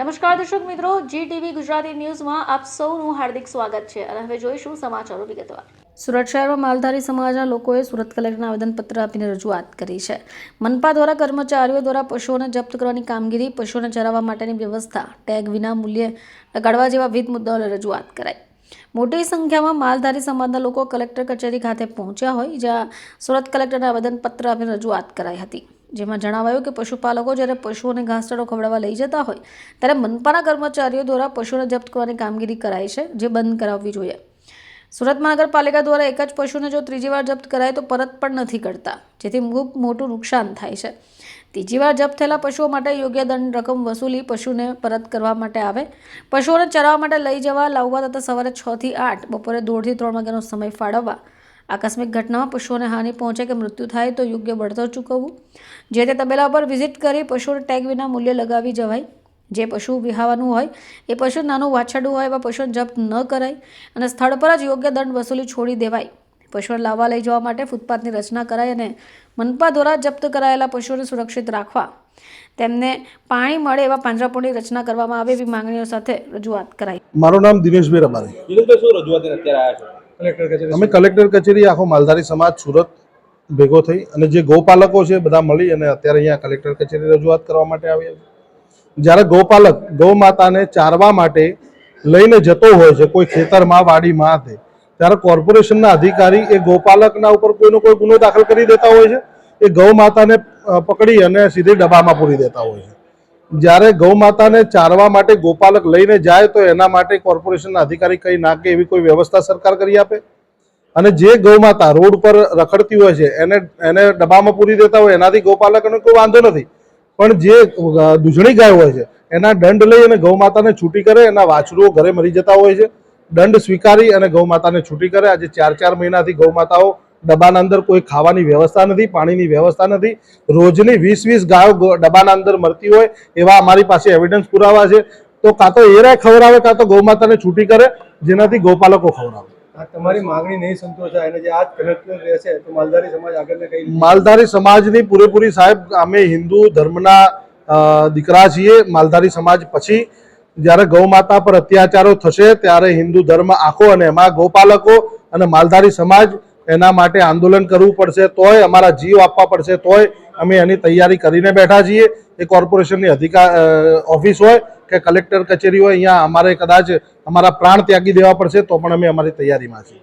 નમસ્કાર દર્શક મિત્રો જી ટીવી ગુજરાતી ન્યૂઝમાં આપ સૌનું હાર્દિક સ્વાગત છે અને હવે જોઈશું સમાચારો વિગતવાર. સુરત શહેરમાં માલધારી સમાજના લોકોએ સુરત કલેક્ટરને આવેદનપત્ર આપીને રજૂઆત કરી છે. મનપા દ્વારા કર્મચારીઓ દ્વારા પશુઓને જપ્ત કરવાની કામગીરી, પશુઓને ચરાવવા માટેની વ્યવસ્થા, ટેગ વિના મૂલ્યે લગાડવા જેવા વિવિધ મુદ્દાઓને રજૂઆત કરાઈ. મોટી સંખ્યામાં માલધારી સમાજના લોકો કલેક્ટર કચેરી ખાતે પહોંચ્યા હોય, જ્યાં સુરત કલેક્ટરને આવેદનપત્ર આપીને રજૂઆત કરાઈ હતી. જેમાં જણાવાયું કે પશુપાલકો જ્યારે પશુઓને ઘાસચારો ખવડાવવા લઈ જતા હોય, ત્યારે મનપાના કર્મચારીઓ દ્વારા પશુઓને જપ્ત કરવાની કામગીરી કરાય છે, જે બંધ કરાવવી જોઈએ. સુરત મહાનગરપાલિકા દ્વારા એક જ પશુને જો ત્રીજી વાર જપ્ત કરાય તો પરત પણ નથી કરતા, જેથી ખૂબ મોટું નુકસાન થાય છે. ત્રીજી વાર જપ્ત થયેલા પશુઓ માટે યોગ્ય દંડ રકમ વસૂલી પશુને પરત કરવા માટે આવે. પશુઓને ચરાવવા માટે લઈ જવા, લાવવા તથા સવારે છથી આઠ, બપોરે દોઢથી ત્રણ વાગ્યાનો સમય ફાળવવા આકસ્મિક ઘટનામાં પશુઓને હાનિ પહોંચે કે મૃત્યુ થાય તો યોગ્ય બળતર ચૂકવવું. જે તે તબેલા પર વિઝિટ કરી પશુને ટેગ વિના મૂલ્ય લગાવી જવાય. જે પશુ વિહાવાનું હોય એ પશુ નાનું વાછરડું હોય એવા પશુને જપ્ત ન કરાય અને સ્થળ પર જ યોગ્ય દંડ વસૂલી છોડી દેવાય. પશુને લાવવા લઈ જવા માટે ફૂટપાથની રચના કરાય અને મનપા દ્વારા જપ્ત કરાયેલા પશુઓને સુરક્ષિત રાખવા. તેમને પાણી મળે એવા પાંજરાપોળની રચના કરવામાં આવે એવી માંગણીઓ સાથે રજૂઆત કરાઈ. મારું નામ દિનેશભાઈ રબારી દિનેશભાઈ શું રજૂઆત અત્યારે આવ્યા છો? અમે કલેક્ટર કચેરી, આખો માલધારી સમાજ, સુરત ભેગો થઈ અને જે ગૌપાલકો છે બધા મળી અને અત્યારે અહીંયા કલેક્ટર કચેરી રજૂઆત કરવા માટે આવ્યા છે. જ્યારે ગૌપાલક ગૌ માતાને ચારવા માટે લઈને જતો હોય છે, કોઈ ખેતરમાં, વાડીમાં તે ત્યારે કોર્પોરેશનના અધિકારી એ ગૌપાલકના ઉપર કોઈનો કોઈ ગુનો દાખલ કરી દેતા હોય છે, એ ગૌ માતાને પકડી અને સીધી ડબ્બામાં પૂરી દેતા હોય છે. જ્યારે ગૌ માતાને ચારવા માટે ગોપાલક લઈને જાય તો એના માટે કોર્પોરેશનના અધિકારી કંઈ નાખે એવી કોઈ વ્યવસ્થા સરકાર કરી આપે? અને જે ગૌ માતા રોડ પર રખડતી હોય છે, એને એને ડબ્બામાં પૂરી દેતા હોય, એનાથી ગૌપાલકને કોઈ વાંધો નથી. પણ જે દૂધણી ગાય હોય છે, એના દંડ લઈ અને ગૌ માતાને છૂટી કરે, એના વાછરુઓ ઘરે મરી જતા હોય છે. દંડ સ્વીકારી અને ગૌ માતાને છૂટી કરે. આજે ચાર ચાર મહિનાથી ગૌ માતાઓ ડબ્બાના અંદર કોઈ ખાવાની વ્યવસ્થા નથી પાણીની વ્યવસ્થા નથી. રોજની વીસ વીસ ગાયો ડબ્બાના અંદર મરતી હોય એવા અમારી પાસે એવિડન્સ પુરાવા છે. તો કાં તો એરાય ખવડાવે કાં તો ગૌમાતાને છૂટી કરે જેનાથી ગૌપાલકો ખવડાવે. આ તમારી માંગણી નહીં સંતોષાય અને જે આજ કલેક્ટર રહેશે તો માલધારી સમાજ આગળ કઈ માલધારી સમાજની પૂરેપૂરી સાહેબ અમે હિન્દુ ધર્મના દીકરા છીએ. માલધારી સમાજ પછી જ્યારે ગૌ માતા પર અત્યાચારો થશે ત્યારે હિન્દુ ધર્મ આખો અને એમાં ગૌપાલકો અને માલધારી સમાજ એના માટે આંદોલન કરવું પડશે, તોય અમારા જીવ આપવા પડશે, તોય અમે એની તૈયારી કરીને બેઠા છીએ. એ કોર્પોરેશનની અધિકાર ઓફિસ હોય કે કલેક્ટર કચેરી હોય, અહીંયા અમારે કદાચ અમારા પ્રાણ ત્યાગી દેવા પડશે, તો પણ અમે અમારી તૈયારીમાં છીએ.